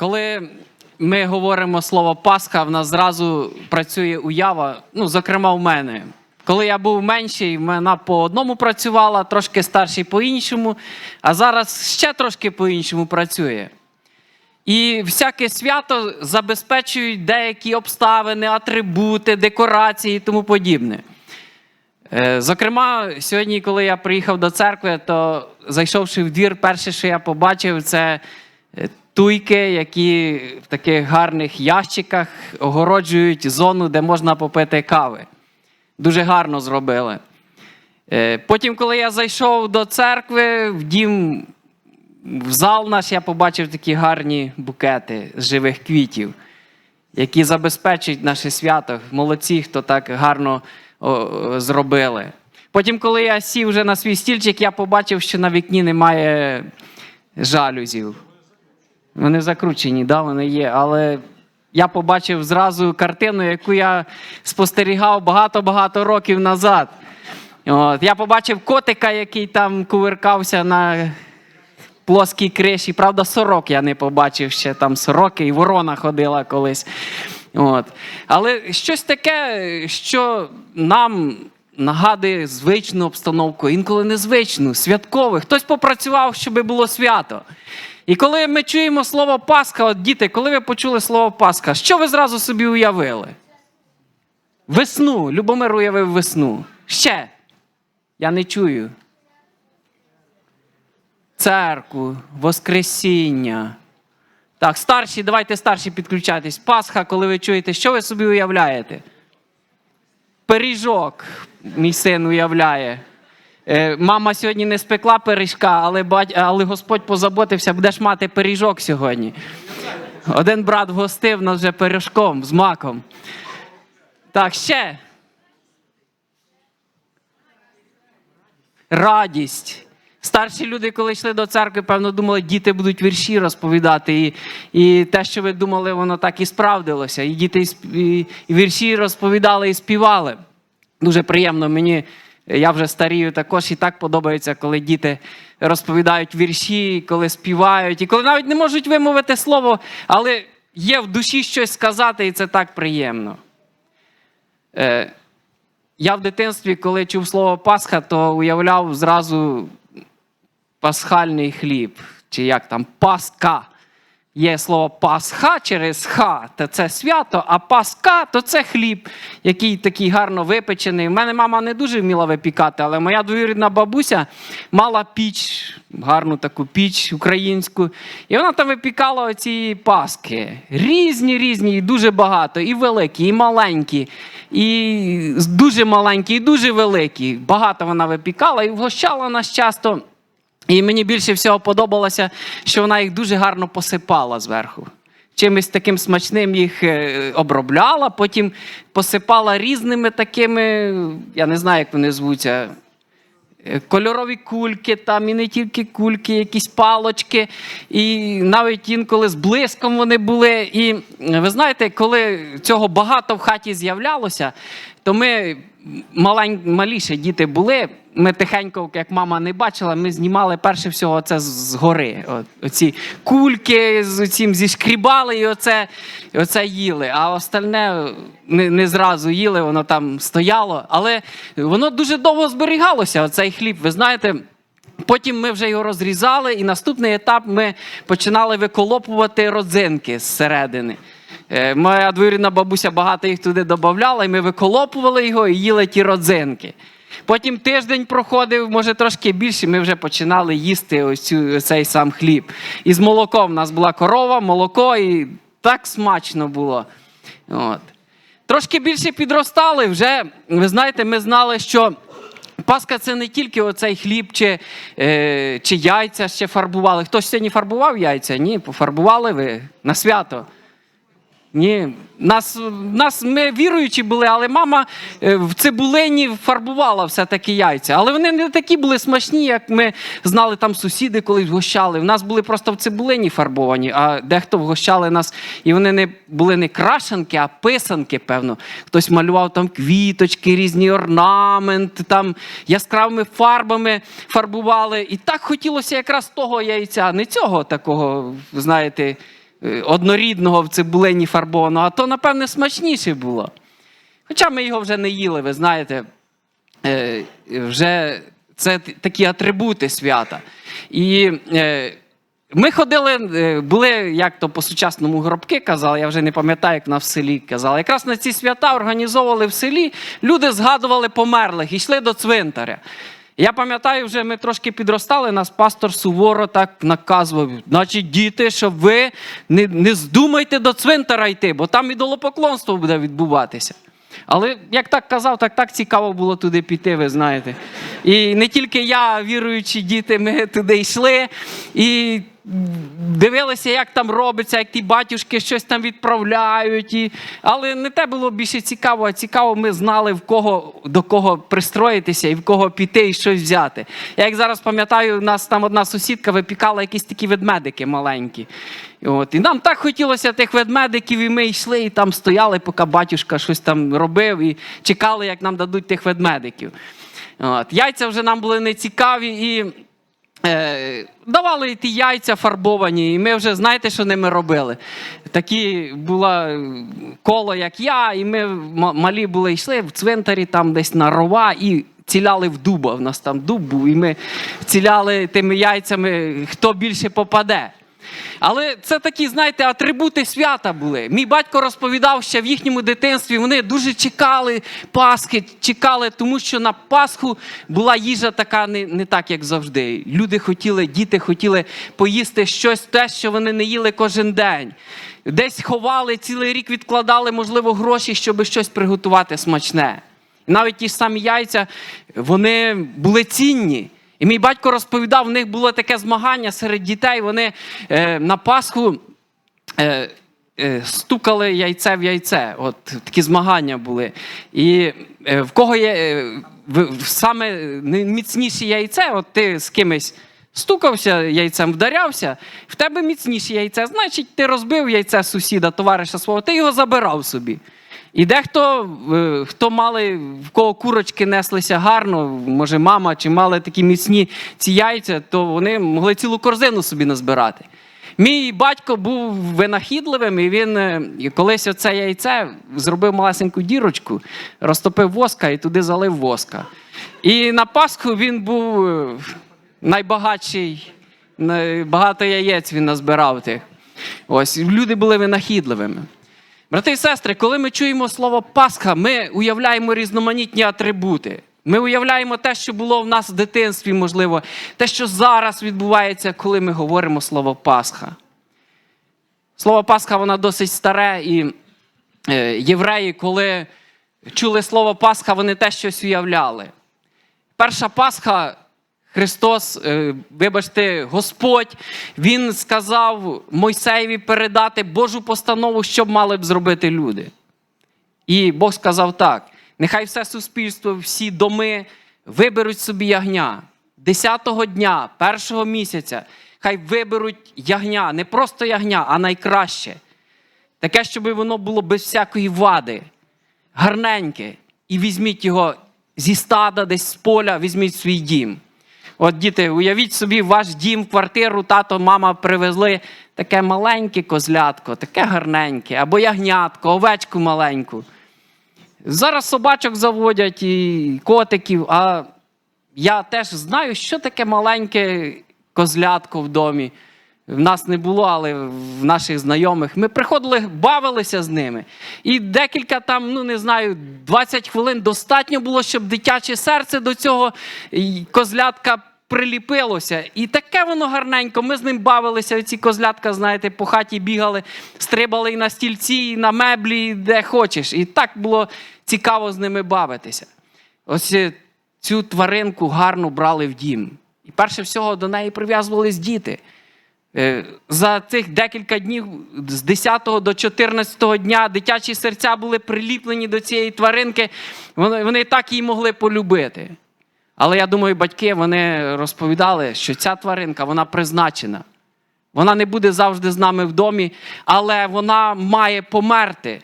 Коли ми говоримо слово Пасха, в нас зразу працює уява, ну, зокрема, в мене. Коли я був менший, вона по одному працювала, трошки старший по іншому, а зараз ще трошки по іншому працює. І всяке свято забезпечують деякі обставини, атрибути, декорації і тому подібне. Е, Зокрема, сьогодні, коли я приїхав до церкви, то зайшовши в двір, перше, що я побачив, це е, туйки, які в таких гарних ящиках огороджують зону, де можна попити кави. Дуже гарно зробили. Е, Потім, коли я зайшов до церкви, в дім, в зал наш, я побачив такі гарні букети з живих квітів, які забезпечують наше свято. Молодці, хто так гарно зробили. Потім, коли я сів вже на свій стільчик, я побачив, що на вікні немає жалюзів. Вони закручені, да, вони є, але я побачив зразу картину, яку я спостерігав багато-багато років назад. От, я побачив котика, який там кувиркався на плоскій криші. Правда, сорок я не побачив ще там сороки, і ворона ходила колись. От. Але щось таке, що нам нагадує звичну обстановку, інколи незвичну, святкову. Хтось попрацював, щоб було свято. І коли ми чуємо слово Пасха, от діти, коли ви почули слово Пасха, що ви зразу собі уявили? Весну. Любомир уявив весну. Ще. Я не чую. Церкву, Воскресіння. Так, старші, давайте старші підключайтесь. Пасха, коли ви чуєте, що ви собі уявляєте? Пиріжок, мій син уявляє. Е, Мама сьогодні не спекла пиріжка, але, бать... але Господь позаботився, будеш мати пиріжок сьогодні. Один брат вгостив нас вже пиріжком з маком. Так, ще. Радість. Старші люди, коли йшли до церкви, певно, думали, діти будуть вірші розповідати. І, і те, що ви думали, воно так і справдилося. І діти і, і вірші розповідали і співали. Дуже приємно мені. Я вже старію також і так подобається, коли діти розповідають вірші, коли співають, і коли навіть не можуть вимовити слово, але є в душі щось сказати, і це так приємно. Е, я в дитинстві, коли чув слово Пасха, то уявляв зразу пасхальний хліб, чи як там Пасха. Є слово Пасха через ха, то це свято, а Пасха то це хліб, який такий гарно випечений. У мене мама не дуже вміла випікати, але моя двоюрідна бабуся мала піч, гарну таку піч українську. І вона там випікала оці паски. Різні, різні, і дуже багато, і великі, і маленькі, і дуже маленькі, і дуже великі. Багато вона випікала і вгощала нас часто. І мені більше всього подобалося, що вона їх дуже гарно посипала зверху. Чимось таким смачним їх е, обробляла, потім посипала різними такими, я не знаю, як вони звуться. е, Кольорові кульки, там і не тільки кульки, якісь палочки, і навіть інколи з блиском вони були. І ви знаєте, коли цього багато в хаті з'являлося, то ми малень, маліше діти були. Ми тихенько, як мама не бачила, ми знімали перше всього це з- гори. От, оці кульки з цим зішкрібали і оце, і оце їли. А остальне не, не зразу їли, воно там стояло. Але воно дуже довго зберігалося, оцей хліб. Ви знаєте. Потім ми вже його розрізали, і наступний етап ми починали виколопувати родзинки зсередини. Е, Моя двоюрідна бабуся багато їх туди додавала, і ми виколопували його і їли ті родзинки. Потім тиждень проходив, може трошки більше, ми вже починали їсти ось цей сам хліб. І з молоком у нас була корова, молоко, і так смачно було. От. Трошки більше підростали, вже, ви знаєте, ми знали, що Пасха це не тільки оцей хліб чи, е, чи яйця ще фарбували. Хтось сьогодні фарбував яйця? Ні, пофарбували ви на свято. Ні, нас, нас ми віруючі були, але мама е, в цибулині фарбувала все-таки яйця. Але вони не такі були смачні, як ми знали там сусіди колись вгощали. В нас були просто в цибулині фарбовані, а дехто вгощали нас, і вони не були не крашенки, а писанки, певно. Хтось малював там квіточки, різні орнаменти, там яскравими фарбами фарбували. І так хотілося якраз того яйця, не цього такого, знаєте однорідного в цибулині фарбованого, то, напевне, смачніше було. Хоча ми його вже не їли, ви знаєте, е, вже це такі атрибути свята. І е, ми ходили, е, були, як то по-сучасному гробки казали, я вже не пам'ятаю, як на в селі казали. Якраз на ці свята організовували в селі, люди згадували померлих, йшли до цвинтаря. Я пам'ятаю, вже ми трошки підростали, нас пастор суворо так наказував. Значить, діти, щоб ви не, не здумайте до цвинтара йти, бо там ідолопоклонство буде відбуватися. Але як так казав, так так цікаво було туди піти, ви знаєте. І не тільки я, віруючі діти, ми туди йшли і дивилися, як там робиться, як ті батюшки щось там відправляють. І... Але не те було більше цікаво, а цікаво, ми знали, в кого, до кого пристроїтися і в кого піти і щось взяти. Я як зараз пам'ятаю, у нас там одна сусідка випікала якісь такі ведмедики маленькі. От. І нам так хотілося тих ведмедиків, і ми йшли, і там стояли, поки батюшка щось там робив, і чекали, як нам дадуть тих ведмедиків. От. Яйця вже нам були не цікаві, і е, давали ті яйця фарбовані, і ми вже знаєте, що ними робили. Такі була е, коло, як я, і ми малі були, йшли в цвинтарі, там десь на рова, і ціляли в дуба. У нас там дуб був, і ми ціляли тими яйцями, хто більше попаде. Але це такі, знаєте, атрибути свята були. Мій батько розповідав, що в їхньому дитинстві вони дуже чекали Пасхи, чекали, тому що на Пасху була їжа така не, не так, як завжди. Люди хотіли, діти хотіли поїсти щось, те, що вони не їли кожен день. Десь ховали, цілий рік відкладали, можливо, гроші, щоб щось приготувати смачне. Навіть ті ж самі яйця, вони були цінні. І мій батько розповідав, в них було таке змагання серед дітей. Вони е, на Пасху е, е, стукали яйце в яйце. От такі змагання були. І е, в кого є е, в, саме міцніше яйце, от ти з кимось. Стукався яйцем, вдарявся, в тебе міцніше яйце. Значить, ти розбив яйце сусіда, товариша свого, ти його забирав собі. І дехто, е, хто мали, в кого курочки неслися гарно, може мама, чи мали такі міцні ці яйця, то вони могли цілу корзину собі назбирати. Мій батько був винахідливим, і він е, колись оце яйце зробив малесеньку дірочку, розтопив воска і туди залив воска. І на Пасху він був е, найбагатший, най- багато яєць він назбирав тих. Ось, люди були винахідливими. Брати і сестри, коли ми чуємо слово Пасха, ми уявляємо різноманітні атрибути. Ми уявляємо те, що було в нас в дитинстві, можливо, те, що зараз відбувається, коли ми говоримо слово Пасха. Слово Пасха, воно досить старе, і е, євреї, коли чули слово Пасха, вони те щось уявляли. Перша Пасха, Христос, е, вибачте, Господь, Він сказав Мойсеєві передати Божу постанову, що мали б зробити люди. І Бог сказав так: нехай все суспільство, всі доми виберуть собі ягня. Десятого дня, першого місяця, хай виберуть ягня, не просто ягня, а найкраще. Таке, щоб воно було без всякої вади, гарненьке. І візьміть його зі стада, десь з поля, візьміть свій дім. От, діти, уявіть собі, ваш дім, квартиру, тато, мама привезли таке маленьке козлятко, таке гарненьке, або ягнятко, овечку маленьку. Зараз собачок заводять і котиків, а я теж знаю, що таке маленьке козлятко в домі. В нас не було, але в наших знайомих. Ми приходили, бавилися з ними. І декілька там, ну не знаю, 20 хвилин достатньо було, щоб дитяче серце до цього козлятка приліпилося. І таке воно гарненько. Ми з ним бавилися. Ці козлятка, знаєте, по хаті бігали, стрибали і на стільці, і на меблі, і де хочеш. І так було цікаво з ними бавитися. Ось е, цю тваринку гарно брали в дім. І перше всього до неї прив'язувались діти. Е, За цих декілька днів, з 10 до 14 дня, дитячі серця були приліплені до цієї тваринки, вони так її могли полюбити. Але я думаю, батьки вони розповідали, що ця тваринка вона призначена. Вона не буде завжди з нами в домі, але вона має померти.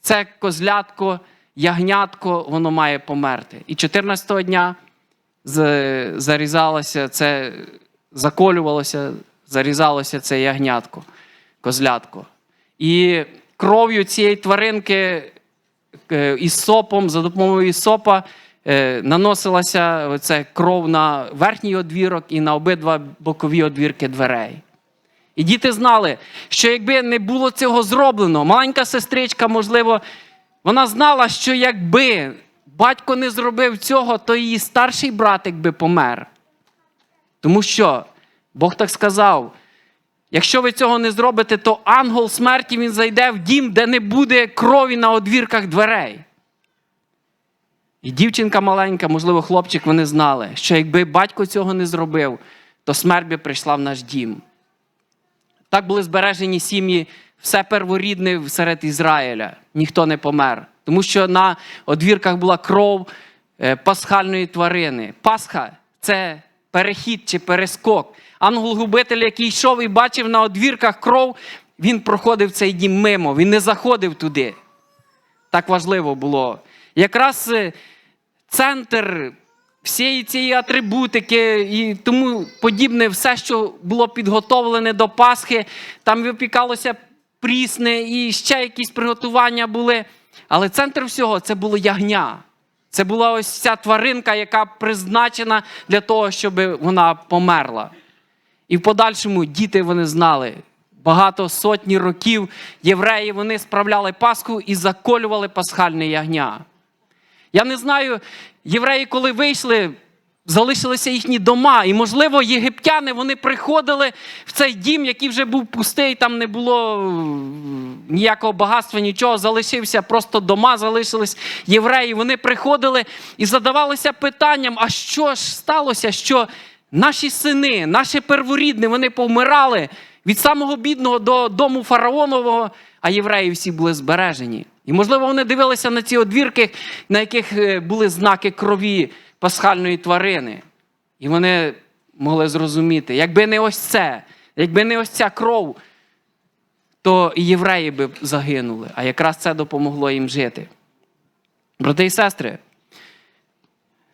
Це козлятко, ягнятко, воно має померти. І 14-го дня зарізалося це, заколювалося, зарізалося це ягнятко. козлятко. І кров'ю цієї тваринки е, із сопом, за допомогою сопа е, наносилася оця кров на верхній одвірок і на обидва бокові одвірки дверей. І діти знали, що якби не було цього зроблено, маленька сестричка, можливо, вона знала, що якби батько не зробив цього, то її старший братик би помер. Тому що Бог так сказав: якщо ви цього не зробите, то ангел смерті він зайде в дім, де не буде крові на одвірках дверей. І дівчинка маленька, можливо, хлопчик, вони знали, що якби батько цього не зробив, то смерть би прийшла в наш дім. Так були збережені сім'ї, все перворідне серед Ізраїля. Ніхто не помер. Тому що на одвірках була кров е, пасхальної тварини. Пасха це перехід чи перескок. Ангел-губитель, який йшов і бачив на одвірках кров, він проходив цей дім мимо, він не заходив туди. Так важливо було. Якраз е, центр всієї цієї атрибутики і тому подібне, все, що було підготовлене до Пасхи, там випікалося прісне і ще якісь приготування були. Але центр всього це було ягня. Це була ось ця тваринка, яка призначена для того, щоб вона померла. І в подальшому діти вони знали. Багато сотні років євреї вони справляли Пасху і заколювали пасхальне ягня. Я не знаю, євреї, коли вийшли, залишилися їхні дома. І, можливо, єгиптяни вони приходили в цей дім, який вже був пустий, там не було ніякого багатства, нічого, залишився, просто дома залишились. Євреї вони приходили і задавалися питанням: а що ж сталося? Що наші сини, наші перворідні, вони повмирали від самого бідного до дому фараонового, а євреї всі були збережені. І, можливо, вони дивилися на ці одвірки, на яких е, були знаки крові пасхальної тварини. І вони могли зрозуміти, якби не ось це, якби не ось ця кров, то і євреї би загинули. А якраз це допомогло їм жити. Брати і сестри,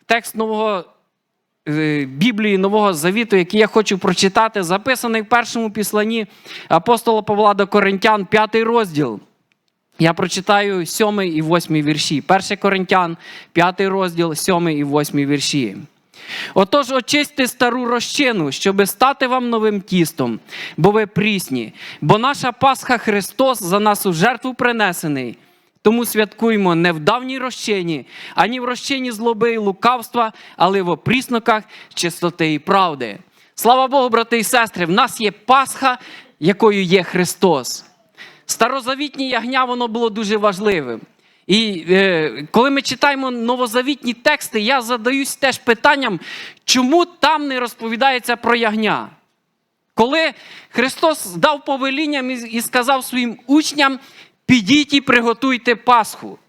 текст нового е, Біблії Нового Завіту, який я хочу прочитати, записаний в першому післанні апостола Павла до Коринтян, п'ятий розділ. Я прочитаю сьомий і восьмий вірші. Перший Коринтян, п'ятий розділ, сьомий і восьмий вірші. Отож, очисти стару розчину, щоби стати вам новим тістом, бо ви прісні, бо наша Пасха Христос за нас у жертву принесений. Тому святкуємо не в давній розчині, ані в розчині злоби і лукавства, але в опрісноках чистоти і правди. Слава Богу, брати і сестри, в нас є Пасха, якою є Христос. Старозавітнє ягня воно було дуже важливим. І е, коли ми читаємо новозавітні тексти, я задаюсь теж питанням, чому там не розповідається про ягня? Коли Христос дав повелінням і і сказав своїм учням: підіть і приготуйте Пасху.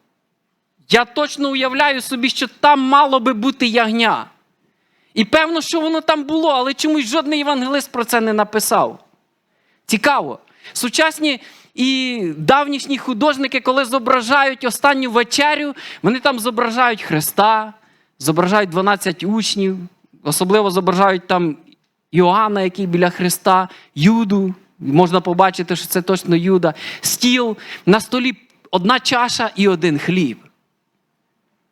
Я точно уявляю собі, що там мало би бути ягня. І певно, що воно там було, але чомусь жодний євангелист про це не написав. Цікаво. Сучасні і давнішні художники, коли зображають останню вечерю, вони там зображають Христа, зображають 12 учнів, особливо зображають там Іоанна, який біля Христа, Юду. Можна побачити, що це точно Юда. Стіл, на столі одна чаша і один хліб.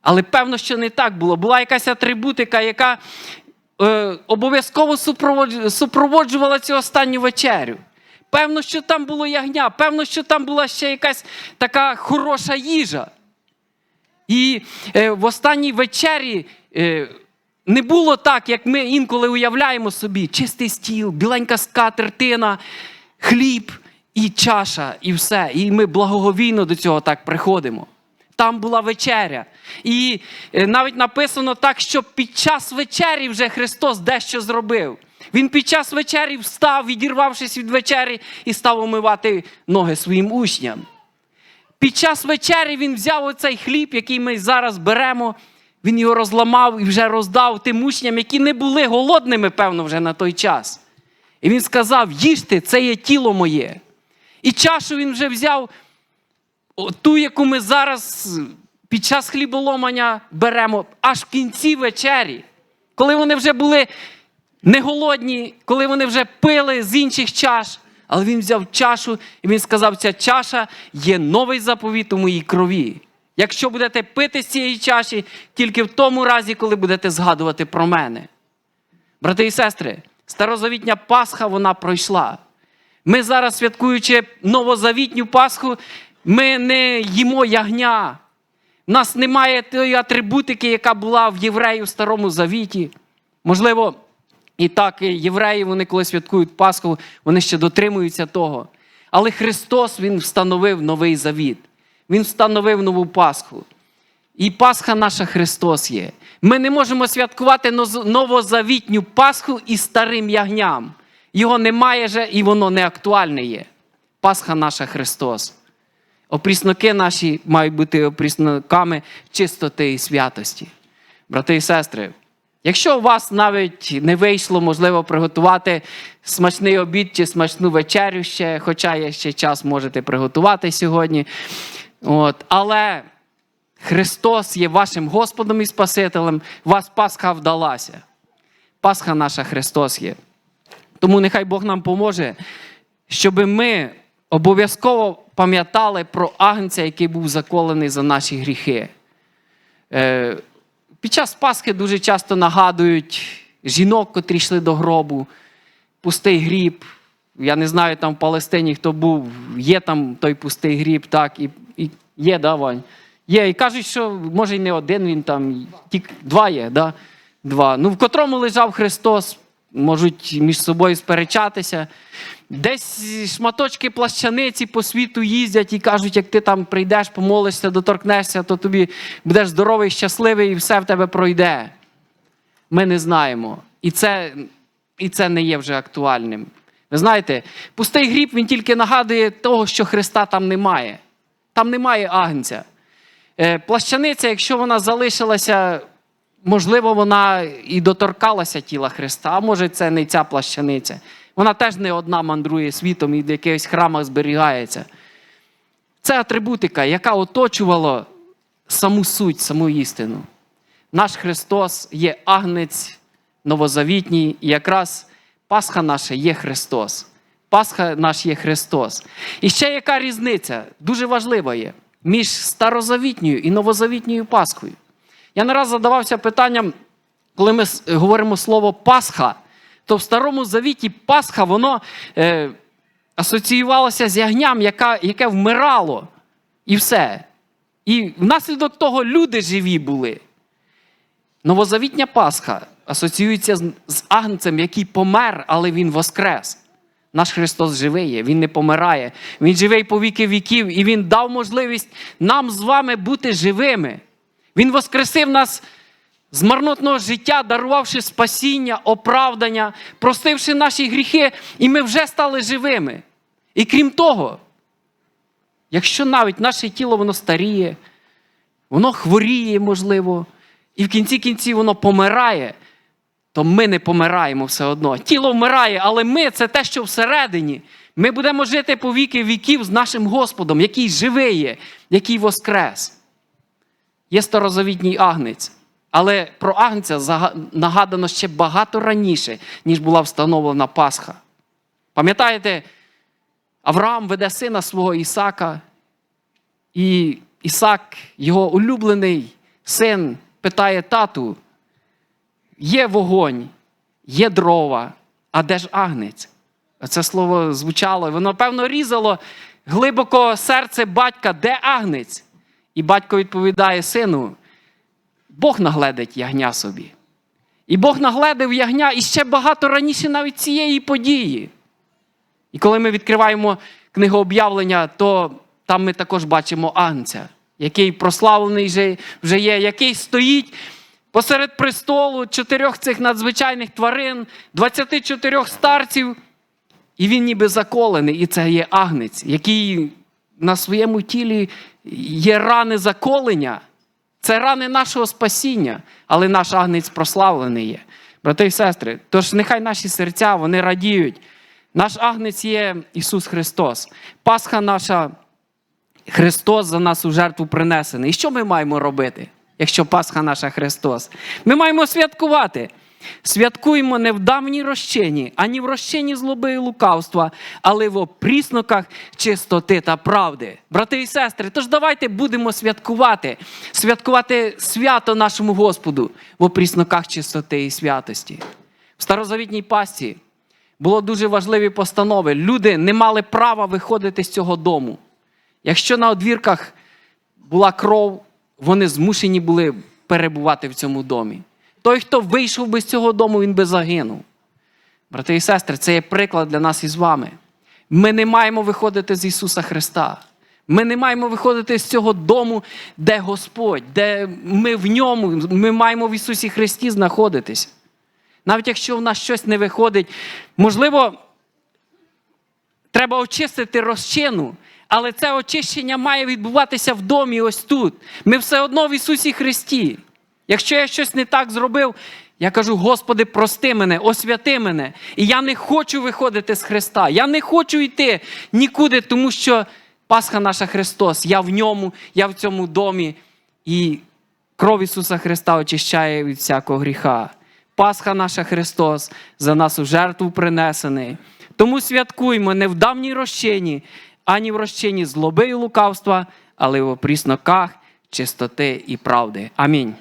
Але певно, що не так було. Була якась атрибутика, яка е, обов'язково супроводжувала цю останню вечерю. Певно, що там було ягня, певно, що там була ще якась така хороша їжа. І е, в останній вечері е, не було так, як ми інколи уявляємо собі: чистий стіл, біленька скатертина, хліб і чаша, і все. І ми благоговійно до цього так приходимо. Там була вечеря. І е, навіть написано так, що під час вечері вже Христос дещо зробив. Він під час вечері встав, відірвавшись від вечері, і став омивати ноги своїм учням. Під час вечері він взяв оцей хліб, який ми зараз беремо, він його розламав і вже роздав тим учням, які не були голодними, певно, вже на той час. І він сказав: їжте, це є тіло моє. І чашу він вже взяв ту, яку ми зараз під час хліболомання беремо, аж в кінці вечері, коли вони вже були не голодні, коли вони вже пили з інших чаш. Але він взяв чашу і він сказав: ця чаша є новий заповіт у моїй крові. Якщо будете пити з цієї чаші, тільки в тому разі, коли будете згадувати про мене. Брати і сестри, старозавітня Пасха вона пройшла. Ми зараз, святкуючи новозавітню Пасху, ми не їмо ягня. У нас немає тої атрибутики, яка була в євреї в Старому Завіті. Можливо, і так і євреї, вони коли святкують Пасху, вони ще дотримуються того. Але Христос Він встановив новий завіт. Він встановив нову Пасху. І Пасха наша Христос є. Ми не можемо святкувати новозавітню Пасху із старим ягням. Його немає же і воно не актуальне є. Пасха наша Христос. Опрісноки наші мають бути опрісноками чистоти і святості. Брати і сестри, якщо у вас навіть не вийшло, можливо, приготувати смачний обід чи смачну вечерю ще, хоча є ще час можете приготувати сьогодні. От, але Христос є вашим Господом і Спасителем, вас Пасха вдалася. Пасха наша Христос є. Тому нехай Бог нам поможе, щоб ми обов'язково пам'ятали про агнця, який був заколений за наші гріхи. Під час Пасхи дуже часто нагадують жінок, котрі йшли до гробу, пустий гріб. Я не знаю, там в Палестині хто був, є там той пустий гріб, так, і, і є, да, Вань? Є. І кажуть, що може й не один він там, тільки два є, да? два. Ну, в котрому лежав Христос, можуть між собою сперечатися. Десь шматочки плащаниці по світу їздять і кажуть, як ти там прийдеш, помолишся, доторкнешся, то тобі будеш здоровий, щасливий і все в тебе пройде. Ми не знаємо. І це, і це не є вже актуальним. Ви знаєте, пустий гріб він тільки нагадує того, що Христа там немає. Там немає агнця. Е, Плащаниця, якщо вона залишилася, можливо, вона і доторкалася тіла Христа, а може, це не ця плащаниця. Вона теж не одна мандрує світом і в якихось храмах зберігається. Це атрибутика, яка оточувала саму суть, саму істину. Наш Христос є агнець новозавітній, і якраз Пасха наша є Христос. Пасха наш є Христос. І ще яка різниця, дуже важлива є, між старозавітньою і новозавітньою Пасхою. Я не раз задавався питанням, коли ми говоримо слово Пасха, то в Старому Завіті Пасха, воно е, асоціювалося з ягням, яка, яке вмирало. І все. І внаслідок того люди живі були. Новозавітня Пасха асоціюється з, з агнцем, який помер, але він воскрес. Наш Христос живий є, Він не помирає. Він живий по віки віків, і Він дав можливість нам з вами бути живими. Він воскресив нас з марнотного життя, дарувавши спасіння, оправдання, простивши наші гріхи, і ми вже стали живими. І крім того, якщо навіть наше тіло воно старіє, воно хворіє, можливо, і в кінці кінців воно помирає, то ми не помираємо все одно. Тіло вмирає, але ми це те, що всередині. Ми будемо жити по віки віків з нашим Господом, який живий є, який воскрес. Є старозавітній агнець. Але про агнця нагадано ще багато раніше, ніж була встановлена Пасха. Пам'ятаєте, Авраам веде сина свого Ісака, і Ісак, його улюблений син, питає тату: є вогонь, є дрова, а де ж агнець? Це слово звучало, воно, певно, різало глибоко серце батька, де агнець? І батько відповідає сину: Бог нагледить ягня собі. І Бог нагледив ягня і ще багато раніше навіть цієї події. І коли ми відкриваємо книгу об'явлення, то там ми також бачимо агнця, який прославлений вже є, який стоїть посеред престолу чотирьох цих надзвичайних тварин, 24 старців, і він ніби заколений, і це є агнець, який на своєму тілі є рани заколення. Це рани нашого спасіння, але наш агнець прославлений є. Брати і сестри, тож нехай наші серця вони радіють. Наш агнець є Ісус Христос. Пасха наша, Христос за нас у жертву принесений. І що ми маємо робити, якщо Пасха наша Христос? Ми маємо святкувати. Святкуємо не в давній розчині, ані в розчині злоби і лукавства, але в опрісноках чистоти та правди. Брати і сестри, тож давайте будемо святкувати, святкувати свято нашому Господу в опрісноках чистоти і святості. В старозавітній пасті було дуже важливі постанови. Люди не мали права виходити з цього дому. Якщо на одвірках була кров, вони змушені були перебувати в цьому домі. Той, хто вийшов би з цього дому, він би загинув. Брати і сестри, це є приклад для нас із вами. Ми не маємо виходити з Ісуса Христа. Ми не маємо виходити з цього дому, де Господь, де ми в ньому, ми маємо в Ісусі Христі знаходитися. Навіть якщо в нас щось не виходить, можливо, треба очистити розчину, але це очищення має відбуватися в домі ось тут. Ми все одно в Ісусі Христі. Якщо я щось не так зробив, я кажу, Господи, прости мене, освяти мене. І я не хочу виходити з Христа. Я не хочу йти нікуди, тому що Пасха наша Христос, я в ньому, я в цьому домі. І кров Ісуса Христа очищає від всякого гріха. Пасха наша Христос за нас у жертву принесений. Тому святкуймо не в давній розчині, ані в розчині злоби і лукавства, але в опрісноках чистоти і правди. Амінь.